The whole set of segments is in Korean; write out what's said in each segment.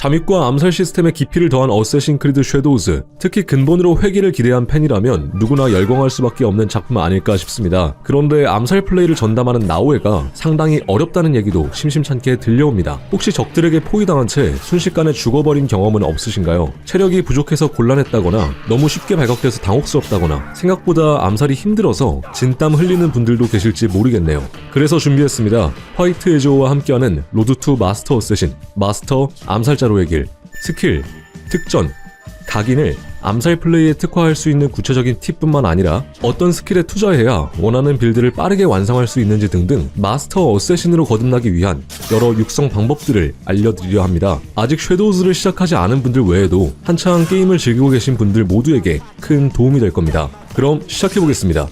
잠입과 암살 시스템의 깊이를 더한 어쌔신 크리드 쉐도우즈, 특히 근본으로 회기를 기대한 팬이라면 누구나 열광할 수밖에 없는 작품 아닐까 싶습니다. 그런데 암살 플레이를 전담하는 나오에가 상당히 어렵다는 얘기도 심심찮게 들려옵니다. 혹시 적들에게 포위당한 채 순식간에 죽어버린 경험은 없으신가요? 체력이 부족해서 곤란했다거나 너무 쉽게 발각돼서 당혹스럽다거나 생각보다 암살이 힘들어서 진땀 흘리는 분들도 계실지 모르겠네요. 그래서 준비했습니다. 화이트 에조와 함께하는 로드 투 마스터 어쌔신, 마스터 암살자 로의 길, 스킬, 특전, 각인을 암살 플레이에 특화할 수 있는 구체적인 팁뿐만 아니라 어떤 스킬에 투자해야 원하는 빌드를 빠르게 완성할 수 있는지 등등 마스터 어쌔신으로 거듭나기 위한 여러 육성 방법들을 알려드리려 합니다. 아직 섀도우즈를 시작하지 않은 분들 외에도 한창 게임을 즐기고 계신 분들 모두에게 큰 도움이 될 겁니다. 그럼 시작해보겠습니다.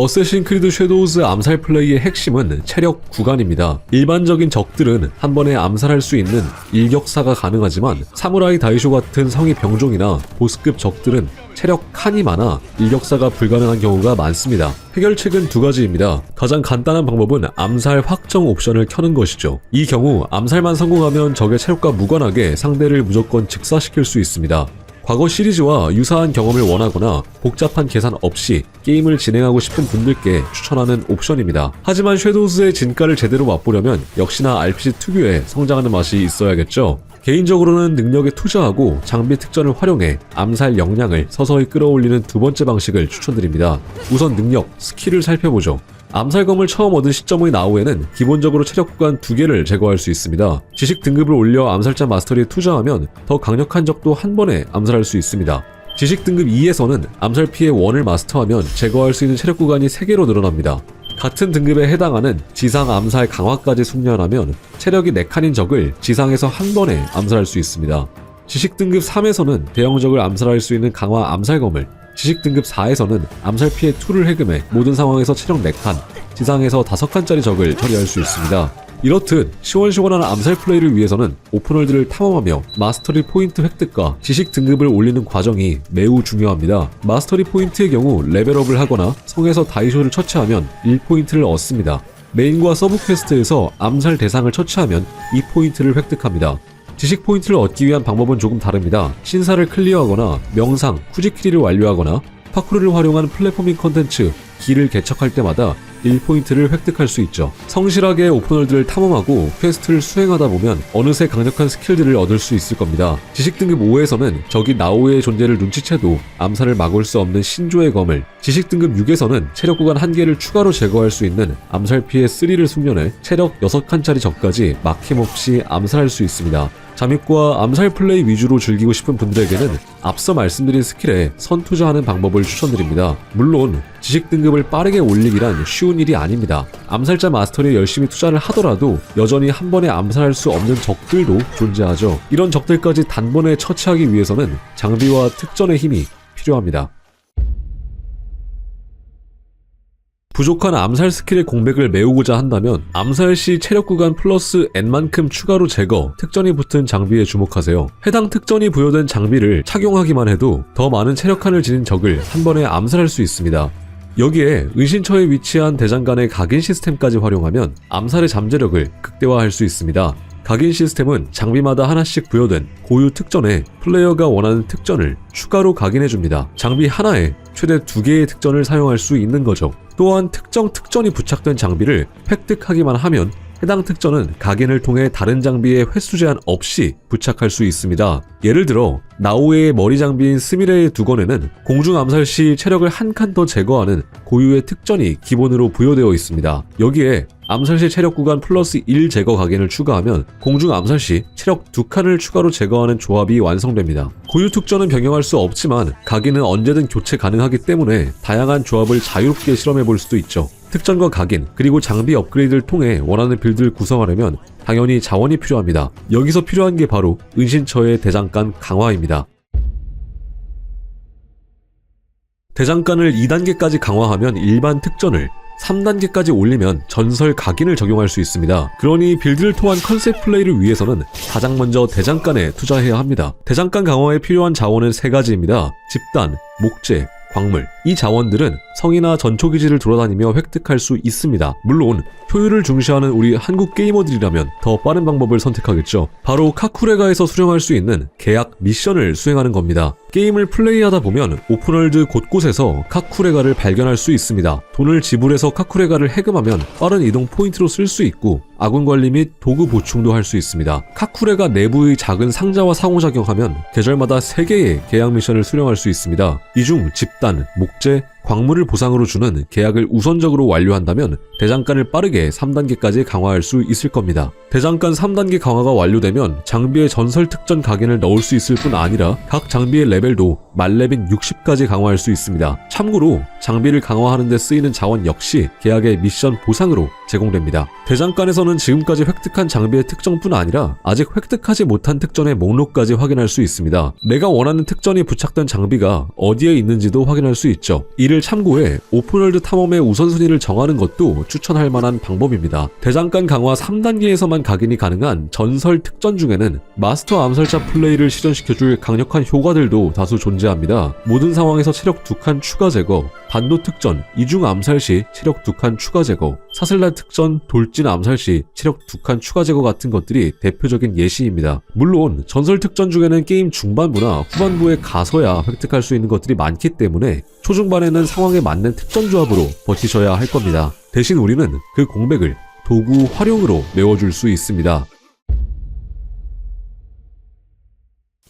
어쌔신 크리드 섀도우즈 암살 플레이의 핵심은 체력 구간입니다. 일반적인 적들은 한 번에 암살할 수 있는 일격사가 가능하지만 사무라이 다이쇼 같은 성의 병종이나 보스급 적들은 체력 칸이 많아 일격사가 불가능한 경우가 많습니다. 해결책은 두 가지입니다. 가장 간단한 방법은 암살 확정 옵션을 켜는 것이죠. 이 경우 암살만 성공하면 적의 체력과 무관하게 상대를 무조건 즉사시킬 수 있습니다. 과거 시리즈와 유사한 경험을 원하거나 복잡한 계산 없이 게임을 진행하고 싶은 분들께 추천하는 옵션입니다. 하지만 섀도우즈의 진가를 제대로 맛보려면 역시나 RPG 특유의 성장하는 맛이 있어야겠죠. 개인적으로는 능력에 투자하고 장비 특전을 활용해 암살 역량을 서서히 끌어올리는 두 번째 방식을 추천드립니다. 우선 능력, 스킬을 살펴보죠. 암살검을 처음 얻은 시점의 나우에는 기본적으로 체력 구간 두 개를 제거할 수 있습니다. 지식 등급을 올려 암살자 마스터리에 투자하면 더 강력한 적도 한 번에 암살할 수 있습니다. 지식 등급 2에서는 암살 피해 1을 마스터하면 제거할 수 있는 체력 구간이 3개로 늘어납니다. 같은 등급에 해당하는 지상 암살 강화까지 숙련하면 체력이 4칸인 적을 지상에서 한 번에 암살할 수 있습니다. 지식 등급 3에서는 대형적을 암살할 수 있는 강화 암살검을 지식 등급 4에서는 암살 피해 2를 해금해 모든 상황에서 체력 4칸, 지상에서 5칸짜리 적을 처리할 수 있습니다. 이렇듯 시원시원한 암살 플레이를 위해서는 오픈월드를 탐험하며 마스터리 포인트 획득과 지식 등급을 올리는 과정이 매우 중요합니다. 마스터리 포인트의 경우 레벨업을 하거나 성에서 다이쇼를 처치하면 1포인트를 얻습니다. 메인과 서브 퀘스트에서 암살 대상을 처치하면 2포인트를 획득합니다. 지식 포인트를 얻기 위한 방법은 조금 다릅니다. 신사를 클리어하거나 명상, 쿠지키리를 완료하거나 파쿠르를 활용한 플랫포밍 컨텐츠, 길을 개척할 때마다 1포인트를 획득할 수 있죠. 성실하게 오픈월드를 탐험하고 퀘스트를 수행하다 보면 어느새 강력한 스킬들을 얻을 수 있을 겁니다. 지식 등급 5에서는 적이 나오의 존재를 눈치채도 암살을 막을 수 없는 신조의 검을, 지식 등급 6에서는 체력 구간 한 개를 추가로 제거할 수 있는 암살 피해 3를 숙련해 체력 6칸짜리 적까지 막힘없이 암살할 수 있습니다. 잠입과 암살 플레이 위주로 즐기고 싶은 분들에게는 앞서 말씀드린 스킬에 선투자하는 방법을 추천드립니다. 물론 지식 등급을 빠르게 올리기란 쉬운 일이 아닙니다. 암살자 마스터리에 열심히 투자를 하더라도 여전히 한 번에 암살할 수 없는 적들도 존재하죠. 이런 적들까지 단번에 처치하기 위해서는 장비와 특전의 힘이 필요합니다. 부족한 암살 스킬의 공백을 메우고자 한다면 암살 시 체력 구간 플러스 N만큼 추가로 제거, 특전이 붙은 장비에 주목하세요. 해당 특전이 부여된 장비를 착용하기만 해도 더 많은 체력 칸을 지닌 적을 한 번에 암살할 수 있습니다. 여기에 은신처에 위치한 대장간의 각인 시스템까지 활용하면 암살의 잠재력을 극대화할 수 있습니다. 각인 시스템은 장비마다 하나씩 부여된 고유 특전에 플레이어가 원하는 특전을 추가로 각인해줍니다. 장비 하나에 최대 두 개의 특전을 사용할 수 있는 거죠. 또한 특정 특전이 부착된 장비를 획득하기만 하면 해당 특전은 각인을 통해 다른 장비에 횟수 제한 없이 부착할 수 있습니다. 예를 들어 나오의 머리 장비인 스미레의 두건에는 공중 암살 시 체력을 한 칸 더 제거하는 고유의 특전이 기본으로 부여되어 있습니다. 여기에 암살 시 체력 구간 플러스 1 제거 각인을 추가하면 공중 암살 시 체력 2칸을 추가로 제거하는 조합이 완성됩니다. 고유 특전은 변경할 수 없지만 각인은 언제든 교체 가능하기 때문에 다양한 조합을 자유롭게 실험해 볼 수도 있죠. 특전과 각인, 그리고 장비 업그레이드를 통해 원하는 빌드를 구성하려면 당연히 자원이 필요합니다. 여기서 필요한 게 바로 은신처의 대장간 강화입니다. 대장간을 2단계까지 강화하면 일반 특전을 3단계까지 올리면 전설 각인을 적용할 수 있습니다. 그러니 빌드를 통한 컨셉 플레이를 위해서는 가장 먼저 대장간에 투자해야 합니다. 대장간 강화에 필요한 자원은 세 가지입니다. 집단, 목재, 광물. 이 자원들은 성이나 전초기지를 돌아다니며 획득할 수 있습니다. 물론 효율을 중시하는 우리 한국 게이머들이라면 더 빠른 방법을 선택하겠죠. 바로 카쿠레가에서 수령할 수 있는 계약 미션을 수행하는 겁니다. 게임을 플레이하다 보면 오픈월드 곳곳에서 카쿠레가를 발견할 수 있습니다. 돈을 지불해서 카쿠레가를 해금하면 빠른 이동 포인트로 쓸 수 있고 아군 관리 및 도구 보충도 할 수 있습니다. 카쿠레가 내부의 작은 상자와 상호작용하면 계절마다 3개의 계약 미션을 수령할 수 있습니다. 이 중 집단, 목재, 광물을 보상으로 주는 계약을 우선적으로 완료한다면 대장간을 빠르게 3단계까지 강화할 수 있을 겁니다. 대장간 3단계 강화가 완료되면 장비의 전설 특전 각인을 넣을 수 있을 뿐 아니라 각 장비의 레벨도 만레벨 60까지 강화할 수 있습니다. 참고로 장비를 강화하는 데 쓰이는 자원 역시 계약의 미션 보상으로 제공됩니다. 대장간에서는 지금까지 획득한 장비의 특정뿐 아니라 아직 획득하지 못한 특전의 목록까지 확인할 수 있습니다. 내가 원하는 특전이 부착된 장비가 어디에 있는지도 확인할 수 있죠. 이를 참고해 오픈월드 탐험의 우선순위를 정하는 것도 추천할 만한 방법입니다. 대장간 강화 3단계에서만 각인이 가능한 전설 특전 중에는 마스터 암살자 플레이를 실현시켜줄 강력한 효과들도 다수 존재합니다. 모든 상황에서 체력 2칸 추가 제거, 반도 특전, 이중 암살 시 체력 2칸 추가 제거, 사슬날 특전, 돌진 암살 시 체력 2칸 추가 제거 같은 것들이 대표적인 예시입니다. 물론 전설 특전 중에는 게임 중반부나 후반부에 가서야 획득할 수 있는 것들이 많기 때문에 초중반에는 상황에 맞는 특전 조합으로 버티셔야 할 겁니다. 대신 우리는 그 공백을 도구 활용으로 메워줄 수 있습니다.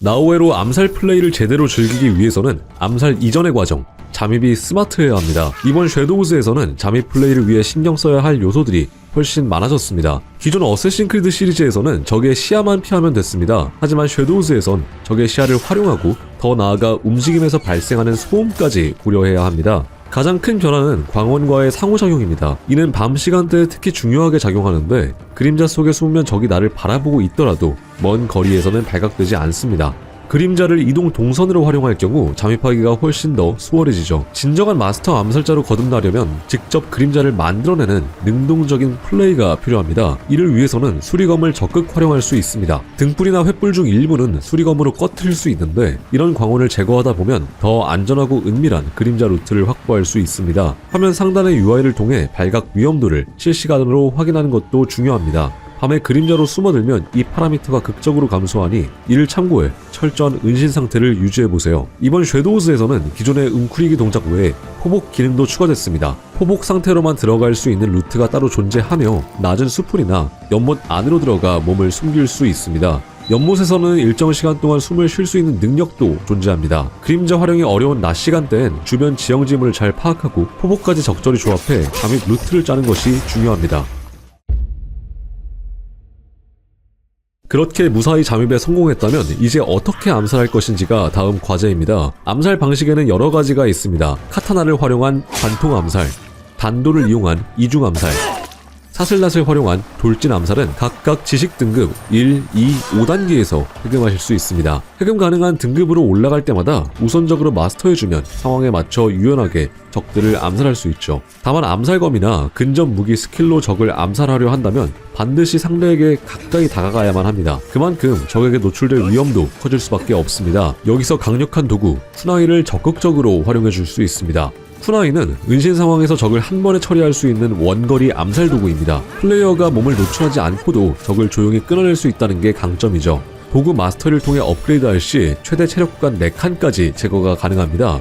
나우에로 암살 플레이를 제대로 즐기기 위해서는 암살 이전의 과정, 잠입이 스마트해야 합니다. 이번 섀도우즈에서는 잠입 플레이를 위해 신경 써야 할 요소들이 훨씬 많아졌습니다. 기존 어쌔신 크리드 시리즈에서는 적의 시야만 피하면 됐습니다. 하지만 섀도우즈에선 적의 시야를 활용하고 더 나아가 움직임에서 발생하는 소음까지 고려해야 합니다. 가장 큰 변화는 광원과의 상호작용입니다. 이는 밤 시간대에 특히 중요하게 작용하는데 그림자 속에 숨으면 적이 나를 바라보고 있더라도 먼 거리에서는 발각되지 않습니다. 그림자를 이동 동선으로 활용할 경우 잠입하기가 훨씬 더 수월해지죠. 진정한 마스터 암살자로 거듭나려면 직접 그림자를 만들어내는 능동적인 플레이가 필요합니다. 이를 위해서는 수리검을 적극 활용할 수 있습니다. 등불이나 횃불 중 일부는 수리검으로 꺼트릴 수 있는데 이런 광원을 제거하다 보면 더 안전하고 은밀한 그림자 루트를 확보할 수 있습니다. 화면 상단의 UI를 통해 발각 위험도를 실시간으로 확인하는 것도 중요합니다. 밤에 그림자로 숨어들면 이 파라미터가 극적으로 감소하니 이를 참고해 철저한 은신 상태를 유지해보세요. 이번 섀도우즈에서는 기존의 웅크리기 동작 외에 포복 기능도 추가됐습니다. 포복 상태로만 들어갈 수 있는 루트가 따로 존재하며 낮은 수풀이나 연못 안으로 들어가 몸을 숨길 수 있습니다. 연못에서는 일정 시간 동안 숨을 쉴 수 있는 능력도 존재합니다. 그림자 활용이 어려운 낮 시간대엔 주변 지형 지물을 잘 파악하고 포복까지 적절히 조합해 잠입 루트를 짜는 것이 중요합니다. 그렇게 무사히 잠입에 성공했다면 이제 어떻게 암살할 것인지가 다음 과제입니다. 암살 방식에는 여러 가지가 있습니다. 카타나를 활용한 관통 암살, 단도를 이용한 이중 암살, 사슬낫을 활용한 돌진 암살은 각각 지식 등급 1, 2, 5단계에서 해금하실 수 있습니다. 해금 가능한 등급으로 올라갈 때마다 우선적으로 마스터해주면 상황에 맞춰 유연하게 적들을 암살할 수 있죠. 다만 암살검이나 근접 무기 스킬로 적을 암살하려 한다면 반드시 상대에게 가까이 다가가야만 합니다. 그만큼 적에게 노출될 위험도 커질 수밖에 없습니다. 여기서 강력한 도구, 쿠나이를 적극적으로 활용해 줄 수 있습니다. 쿠나이는 은신 상황에서 적을 한 번에 처리할 수 있는 원거리 암살 도구입니다. 플레이어가 몸을 노출하지 않고도 적을 조용히 끊어낼 수 있다는 게 강점이죠. 도구 마스터를 통해 업그레이드할 시 최대 체력 구간 4칸까지 제거가 가능합니다.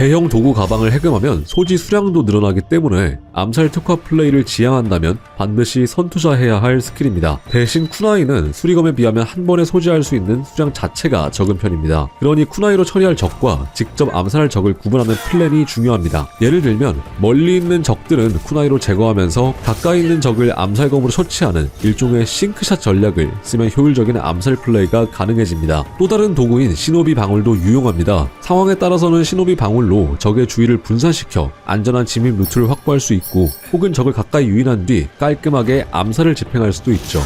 대형 도구 가방을 해금하면 소지 수량도 늘어나기 때문에 암살 특화 플레이를 지향한다면 반드시 선투자해야 할 스킬입니다. 대신 쿠나이는 수리검에 비하면 한 번에 소지할 수 있는 수량 자체가 적은 편입니다. 그러니 쿠나이로 처리할 적과 직접 암살할 적을 구분하는 플랜이 중요합니다. 예를 들면 멀리 있는 적들은 쿠나이로 제거하면서 가까이 있는 적을 암살검으로 처치하는 일종의 싱크샷 전략을 쓰면 효율적인 암살 플레이가 가능해집니다. 또 다른 도구인 시노비 방울도 유용합니다. 상황에 따라서는 시노비 방울로 적의 주위를 분산시켜 안전한 진입 루트를 확보할 수 있고 혹은 적을 가까이 유인한 뒤 깔끔하게 암살을 집행할 수도 있죠.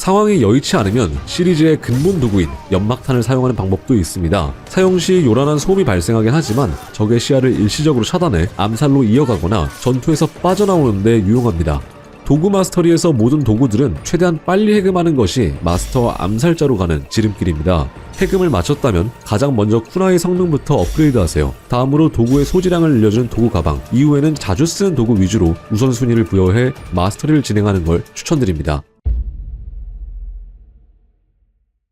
상황이 여의치 않으면 시리즈의 근본 도구인 연막탄을 사용하는 방법도 있습니다. 사용 시 요란한 소음이 발생하긴 하지만 적의 시야를 일시적으로 차단해 암살로 이어가거나 전투에서 빠져나오는 데 유용합니다. 도구 마스터리에서 모든 도구들은 최대한 빨리 해금하는 것이 마스터 암살자로 가는 지름길입니다. 해금을 마쳤다면 가장 먼저 쿠나의 성능부터 업그레이드 하세요. 다음으로 도구의 소지량을 늘려주는 도구 가방, 이후에는 자주 쓰는 도구 위주로 우선순위를 부여해 마스터리를 진행하는 걸 추천드립니다.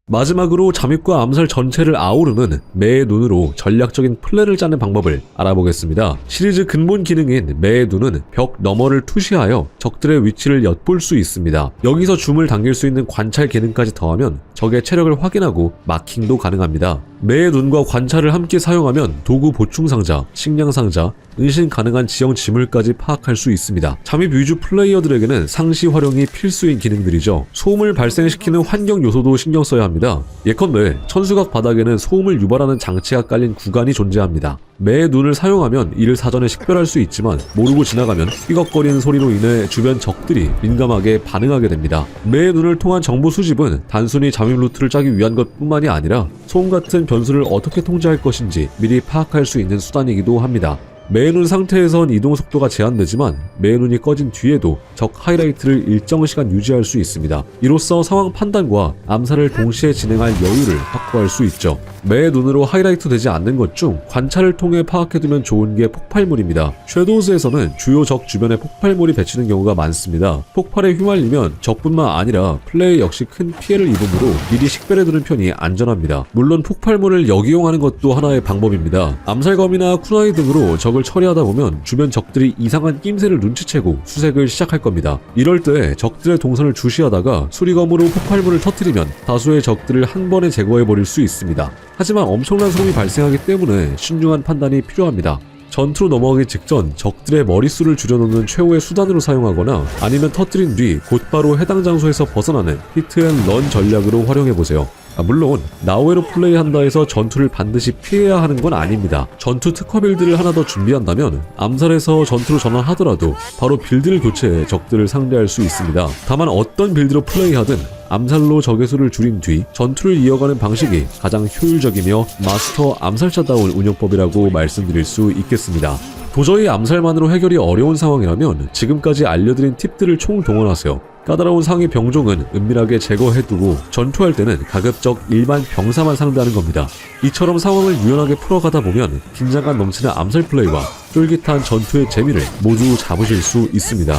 마지막으로 잠입과 암살 전체를 아우르는 매의 눈으로 전략적인 플랜을 짜는 방법을 알아보겠습니다. 시리즈 근본 기능인 매의 눈은 벽 너머를 투시하여 적들의 위치를 엿볼 수 있습니다. 여기서 줌을 당길 수 있는 관찰 기능까지 더하면 적의 체력을 확인하고 마킹도 가능합니다. 매의 눈과 관찰을 함께 사용하면 도구 보충 상자, 식량 상자, 은신 가능한 지형 지물까지 파악할 수 있습니다. 잠입 위주 플레이어들에게는 상시 활용이 필수인 기능들이죠. 소음을 발생시키는 환경 요소도 신경 써야 합니다. 예컨대 천수각 바닥에는 소음을 유발하는 장치가 깔린 구간이 존재합니다. 매의 눈을 사용하면 이를 사전에 식별할 수 있지만 모르고 지나가면 삐걱거리는 소리로 인해 주변 적들이 민감하게 반응하게 됩니다. 매의 눈을 통한 정보 수집은 단순히 잠입 루트를 짜기 위한 것뿐만이 아니라 소음 같은 변수를 어떻게 통제할 것인지 미리 파악할 수 있는 수단이기도 합니다. 매눈 상태에선 이동 속도가 제한되지만 매눈이 꺼진 뒤에도 적 하이라이트를 일정 시간 유지할 수 있습니다. 이로써 상황 판단과 암살을 동시에 진행할 여유를 확보할 수 있죠. 매 눈으로 하이라이트 되지 않는 것 중 관찰을 통해 파악해두면 좋은 게 폭발물입니다. 섀도우즈에서는 주요 적 주변에 폭발물이 배치는 경우가 많습니다. 폭발에 휘말리면 적뿐만 아니라 플레이 역시 큰 피해를 입으므로 미리 식별해두는 편이 안전합니다. 물론 폭발물을 역이용하는 것도 하나의 방법입니다. 암살검이나 쿠나이 등으로 적을 처리하다 보면 주변 적들이 이상한 낌새를 눈치채고 수색을 시작할 겁니다. 이럴 때 적들의 동선을 주시하다가 수리검으로 폭발물을 터뜨리면 다수의 적들을 한 번에 제거해버릴 수 있습니다. 하지만 엄청난 소음이 발생하기 때문에 신중한 판단이 필요합니다. 전투로 넘어가기 직전 적들의 머릿수를 줄여놓는 최후의 수단으로 사용하거나 아니면 터뜨린 뒤 곧바로 해당 장소에서 벗어나는 히트앤런 전략으로 활용해보세요. 아, 물론 나우에로 플레이한다 해서 전투를 반드시 피해야 하는 건 아닙니다. 전투 특화 빌드를 하나 더 준비한다면 암살에서 전투로 전환하더라도 바로 빌드를 교체해 적들을 상대할 수 있습니다. 다만 어떤 빌드로 플레이하든 암살로 적의 수를 줄인 뒤 전투를 이어가는 방식이 가장 효율적이며 마스터 암살자다운 운영법이라고 말씀드릴 수 있겠습니다. 도저히 암살만으로 해결이 어려운 상황이라면 지금까지 알려드린 팁들을 총동원하세요. 까다로운 상위 병종은 은밀하게 제거해두고 전투할 때는 가급적 일반 병사만 상대하는 겁니다. 이처럼 상황을 유연하게 풀어가다 보면 긴장감 넘치는 암살 플레이와 쫄깃한 전투의 재미를 모두 잡으실 수 있습니다.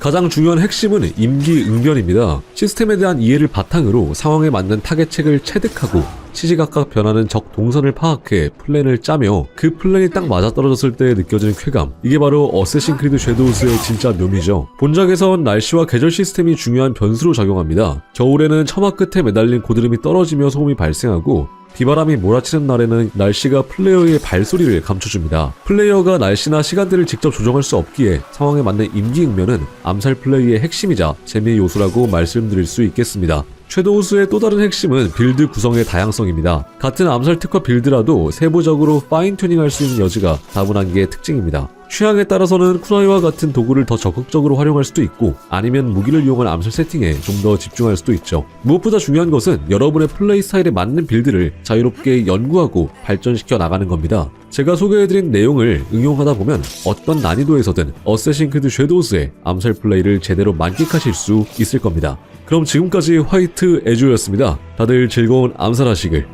가장 중요한 핵심은 임기응변입니다. 시스템에 대한 이해를 바탕으로 상황에 맞는 타겟책을 체득하고 시시각각 변하는 적 동선을 파악해 플랜을 짜며 그 플랜이 딱 맞아떨어졌을 때 느껴지는 쾌감 이게 바로 어쌔신 크리드 섀도우스의 진짜 묘미죠 본작에선 날씨와 계절 시스템이 중요한 변수로 작용합니다 겨울에는 처마 끝에 매달린 고드름이 떨어지며 소음이 발생하고 비바람이 몰아치는 날에는 날씨가 플레이어의 발소리를 감춰줍니다. 플레이어가 날씨나 시간대를 직접 조정할 수 없기에 상황에 맞는 임기응면은 암살 플레이의 핵심이자 재미의 요소라고 말씀드릴 수 있겠습니다. 섀도우스의 또 다른 핵심은 빌드 구성의 다양성입니다. 같은 암살 특화 빌드라도 세부적으로 파인 튜닝할 수 있는 여지가 다분한 게 특징입니다. 취향에 따라서는 쿠나이와 같은 도구를 더 적극적으로 활용할 수도 있고 아니면 무기를 이용한 암살 세팅에 좀 더 집중할 수도 있죠. 무엇보다 중요한 것은 여러분의 플레이 스타일에 맞는 빌드를 자유롭게 연구하고 발전시켜 나가는 겁니다. 제가 소개해드린 내용을 응용하다 보면 어떤 난이도에서든 어쌔신 크드 섀도우스의 암살 플레이를 제대로 만끽하실 수 있을 겁니다. 그럼 지금까지 화이트 에주였습니다. 다들 즐거운 암살하시길